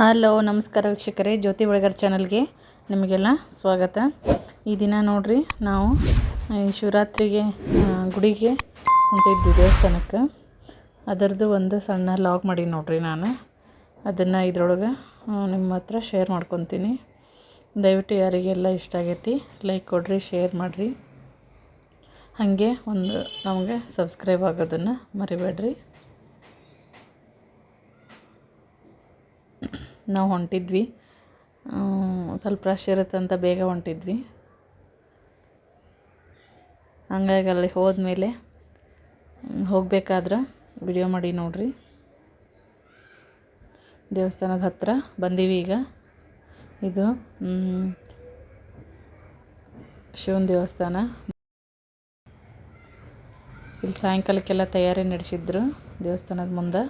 Hello, ನಮಸ್ಕಾರ ವೀಕ್ಷಕರೇ, ಜ್ಯೋತಿ ಬೆಳಗರ್ ಚಾನಲ್ಗೆ ನಿಮಗೆಲ್ಲ ಸ್ವಾಗತ. ಈ ದಿನ ನೋಡ್ರಿ, ನಾವು ಶಿವರಾತ್ರಿಗೆ ಗುಡಿಗೆ ಹೊಂಟಿದ್ವಿ ದೇವಸ್ಥಾನಕ್ಕೆ. ಅದರದ್ದು ಒಂದು ಸಣ್ಣ ಲಾಗ್ ಮಾಡಿ ನೋಡ್ರಿ ನಾನು. ಅದನ್ನು ಇದ್ರೊಳಗೆ ನಿಮ್ಮ ಹತ್ರ ಶೇರ್ ಮಾಡ್ಕೊತೀನಿ. ದಯವಿಟ್ಟು ಯಾರಿಗೆಲ್ಲ ಇಷ್ಟ ಆಗೈತಿ, ಲೈಕ್ ಕೊಡ್ರಿ, ಶೇರ್ ಮಾಡಿರಿ. ಹಾಗೆ ಒಂದು ನಮಗೆ ಸಬ್ಸ್ಕ್ರೈಬ್ ಆಗೋದನ್ನು ಮರಿಬೇಡ್ರಿ. ನಾವು ಹೊಂಟಿದ್ವಿ. ಸ್ವಲ್ಪ ರಶ್ ಇರುತ್ತೆ ಅಂತ ಬೇಗ ಹೊಂಟಿದ್ವಿ. ಹಂಗಾಗಿ ಅಲ್ಲಿ ಹೋದ್ಮೇಲೆ ಹೋಗಬೇಕಾದ್ರೆ ವಿಡಿಯೋ ಮಾಡಿ ನೋಡ್ರಿ. ದೇವಸ್ಥಾನದ ಹತ್ರ ಬಂದೀವಿ ಈಗ. ಇದು ಶಿವನ ದೇವಸ್ಥಾನ. ಇಲ್ಲಿ ಸಾಯಂಕಾಲಕ್ಕೆಲ್ಲ ತಯಾರಿ ನಡೆಸಿದ್ರು ದೇವಸ್ಥಾನದ ಮುಂದೆ.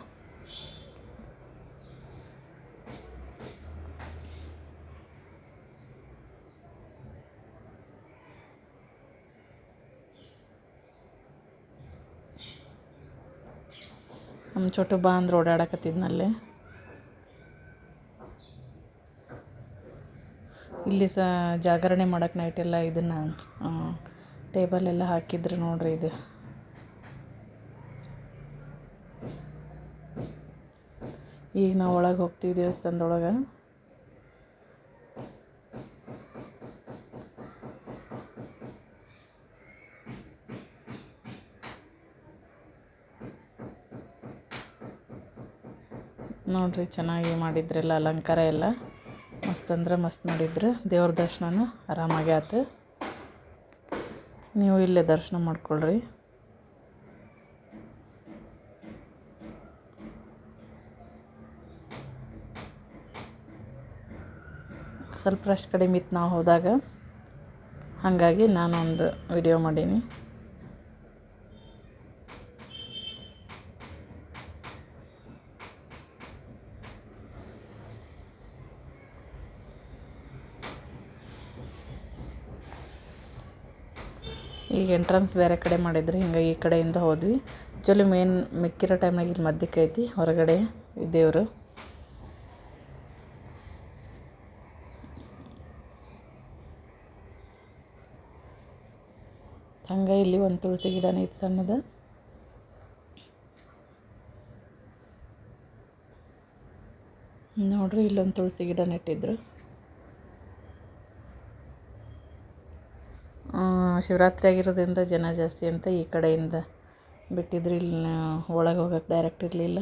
ನಮ್ಮ ಚೋಟು ಬಾ ಅಂದ್ರೆ ಓಡಾಡಕತ್ತಿದ್ನಲ್ಲಿ. ಇಲ್ಲಿ ಸಹ ಜಾಗರಣೆ ಮಾಡಕ್ಕೆ ನೈಟೆಲ್ಲ ಇದನ್ನು ಟೇಬಲ್ ಎಲ್ಲ ಹಾಕಿದ್ರು ನೋಡ್ರಿ ಇದು. ಈಗ ನಾವು ಒಳಗೆ ಹೋಗ್ತೀವಿ ದೇವಸ್ಥಾನದೊಳಗೆ. ನೋಡ್ರಿ ಚೆನ್ನಾಗಿ ಮಾಡಿದ್ರೆಲ್ಲ, ಅಲಂಕಾರ ಎಲ್ಲ. ಮಸ್ತ್ ಅಂದ್ರೆ ಮಸ್ತ್ ಮಾಡಿದ್ರು. ದೇವ್ರ ದರ್ಶನನೂ ಆರಾಮಾಗಿ ಆತು. ನೀವು ಇಲ್ಲೇ ದರ್ಶನ ಮಾಡ್ಕೊಳ್ರಿ. ಸ್ವಲ್ಪ ರಶ್ ಕಡಿಮೆ ಇತ್ತು ನಾವು ಹೋದಾಗ. ಹಾಗಾಗಿ ನಾನೊಂದು ವಿಡಿಯೋ ಮಾಡೀನಿ. ಈಗ ಎಂಟ್ರೆನ್ಸ್ ಬೇರೆ ಕಡೆ ಮಾಡಿದ್ರು, ಹಿಂಗೆ ಈ ಕಡೆಯಿಂದ ಹೋದ್ವಿ. ಆ್ಯಕ್ಚುಲಿ ಮೇನ್ ಮಿಕ್ಕಿರೋ ಟೈಮ್ನಾಗ ಇಲ್ಲಿ ಮಧ್ಯಕ್ಕೆ ಐತಿ, ಹೊರಗಡೆ ದೇವರು. ಹಂಗೆ ಇಲ್ಲಿ ಒಂದು ತುಳಸಿ ಗಿಡನೇ ಐತಿ ಸಣ್ಣದ. ನೋಡ್ರಿ ಇಲ್ಲೊಂದು ತುಳಸಿ ಗಿಡ ನೆಟ್ಟಿದ್ರು ಶಿವರಾತ್ರಿ ಆಗಿರೋದ್ರಿಂದ ಜನ ಜಾಸ್ತಿ ಅಂತ ಈ ಕಡೆಯಿಂದ ಬಿಟ್ಟಿದ್ರು. ಇಲ್ಲಿ ಒಳಗೆ ಹೋಗಕ್ಕೆ ಡೈರೆಕ್ಟ್ ಇರಲಿಲ್ಲ.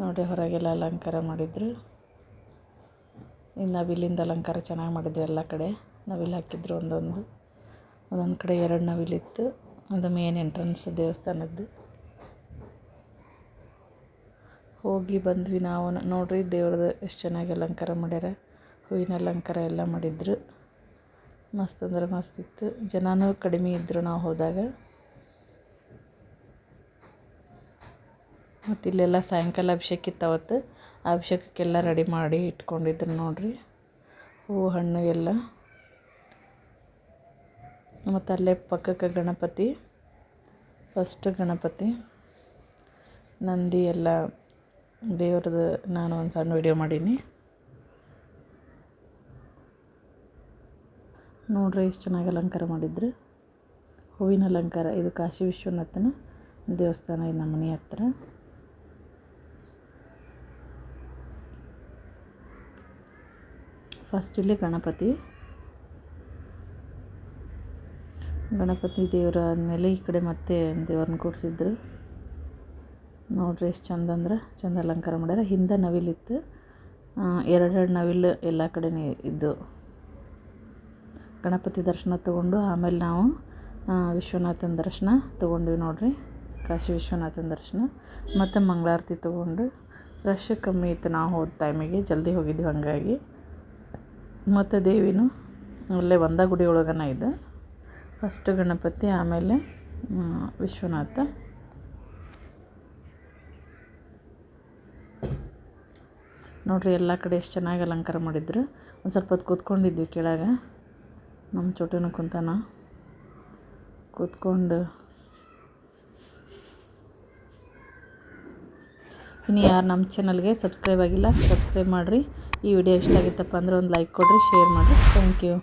ನೋಡಿ ಹೊರಗೆಲ್ಲ ಅಲಂಕಾರ ಮಾಡಿದ್ರು. ಇನ್ನು ನವಿಲಿಂದ ಅಲಂಕಾರ ಚೆನ್ನಾಗಿ ಮಾಡಿದ್ರು ಎಲ್ಲ ಕಡೆ. ನವಿಲು ಹಾಕಿದ್ರು ಒಂದೊಂದು. ಒಂದೊಂದು ಕಡೆ ಎರಡು ನವಿಲಿತ್ತು ಅದು ಮೇನ್ ಎಂಟ್ರೆನ್ಸ್ ದೇವಸ್ಥಾನದ್ದು. ಹೋಗಿ ಬಂದ್ವಿ ನಾವು. ನೋಡ್ರಿ ದೇವ್ರದ್ದು ಎಷ್ಟು ಚೆನ್ನಾಗಿ ಅಲಂಕಾರ ಮಾಡ್ಯಾರ. ಹೂವಿನ ಅಲಂಕಾರ ಎಲ್ಲ ಮಾಡಿದ್ರು. ಮಸ್ತ್ ಅಂದ್ರೆ ಮಸ್ತ್ ಇತ್ತು. ಜನನೂ ಕಡಿಮೆ ಇದ್ದರು ನಾವು ಹೋದಾಗ. ಮತ್ತು ಇಲ್ಲೆಲ್ಲ ಸಾಯಂಕಾಲ ಅಭಿಷೇಕ ಇತ್ತು ಅವತ್ತು. ಅಭಿಷೇಕಕ್ಕೆಲ್ಲ ರೆಡಿ ಮಾಡಿ ಇಟ್ಕೊಂಡಿದ್ರು ನೋಡಿರಿ. ಹೂವು ಹಣ್ಣು ಎಲ್ಲ. ಮತ್ತು ಅಲ್ಲೇ ಪಕ್ಕಕ್ಕೆ ಗಣಪತಿ. ಫಸ್ಟ್ ಗಣಪತಿ. ನಂದಿ ಎಲ್ಲ ದೇವ್ರದ್ದು ನಾನು ಒಂದು ಸಣ್ಣ ವಿಡಿಯೋ ಮಾಡೀನಿ. ನೋಡ್ರಿ ಎಷ್ಟು ಚೆನ್ನಾಗಿ ಅಲಂಕಾರ ಮಾಡಿದ್ರು. ಹೂವಿನ ಅಲಂಕಾರ, ಇದು ಕಾಶಿ ವಿಶ್ವನಾಥನ ದೇವಸ್ಥಾನ ಇದು ನಮ್ಮ ಮನೆ ಹತ್ರ. ಫಸ್ಟ್ ಇಲ್ಲಿ ಗಣಪತಿ. ಗಣಪತಿ ದೇವರ ಆದಮೇಲೆ ಈ ಕಡೆ ಮತ್ತೆ ದೇವ್ರನ್ನ ಕೂಡಿಸಿದ್ರು. ನೋಡ್ರಿ ಎಷ್ಟು ಚಂದ ಅಂದ್ರೆ, ಚಂದ ಅಲಂಕಾರ ಮಾಡ್ಯಾರ. ಹಿಂದೆ ನವಿಲಿತ್ತು ಎರಡೆರಡು ನವಿಲು ಎಲ್ಲ ಕಡೆನೇ ಇದ್ದು ಗಣಪತಿ ದರ್ಶನ ತಗೊಂಡು ಆಮೇಲೆ ನಾವು ವಿಶ್ವನಾಥನ ದರ್ಶನ ತೊಗೊಂಡ್ವಿ ನೋಡಿರಿ. ಕಾಶಿ ವಿಶ್ವನಾಥನ ದರ್ಶನ. ಮತ್ತು ಮಂಗಳಾರತಿ ತೊಗೊಂಡು ರಶ್ ಕಮ್ಮಿ ಇತ್ತು ನಾವು ಹೋದ ಟೈಮಿಗೆ ಜಲ್ದಿ ಹೋಗಿದ್ವಿ ಹಾಗಾಗಿ. ಮತ್ತು ದೇವಿನೂ ಅಲ್ಲೇ ಒಂದ ಗುಡಿ ಒಳಗನ ಇದೆ. ಫಸ್ಟ್ ಗಣಪತಿ, ಆಮೇಲೆ ವಿಶ್ವನಾಥ. ನೋಡ್ರಿ, ಎಲ್ಲ ಕಡೆ ಎಷ್ಟು ಚೆನ್ನಾಗಿ ಅಲಂಕಾರ ಮಾಡಿದ್ರು. ಒಂದು ಸ್ವಲ್ಪ ಹೊತ್ತು ಕೂತ್ಕೊಂಡಿದ್ವಿ ಕೆಳಗೆ. ನಮ್ಮ ಚೋಟನು ಕುಂತಾನ. ಕೂತ್ಕೊಂಡು. ಇನ್ನು ಯಾರು ನಮ್ಮ ಚಾನಲ್ಗೆ ಸಬ್ಸ್ಕ್ರೈಬ್ ಆಗಿಲ್ಲ ಸಬ್ಸ್ಕ್ರೈಬ್ ಮಾಡಿರಿ. ಈ ವಿಡಿಯೋ ಇಷ್ಟ ಆಗಿತ್ತಪ್ಪ ಅಂದ್ರೆ ಒಂದು ಲೈಕ್ ಕೊಡಿರಿ ಶೇರ್ ಮಾಡಿರಿ. Thank you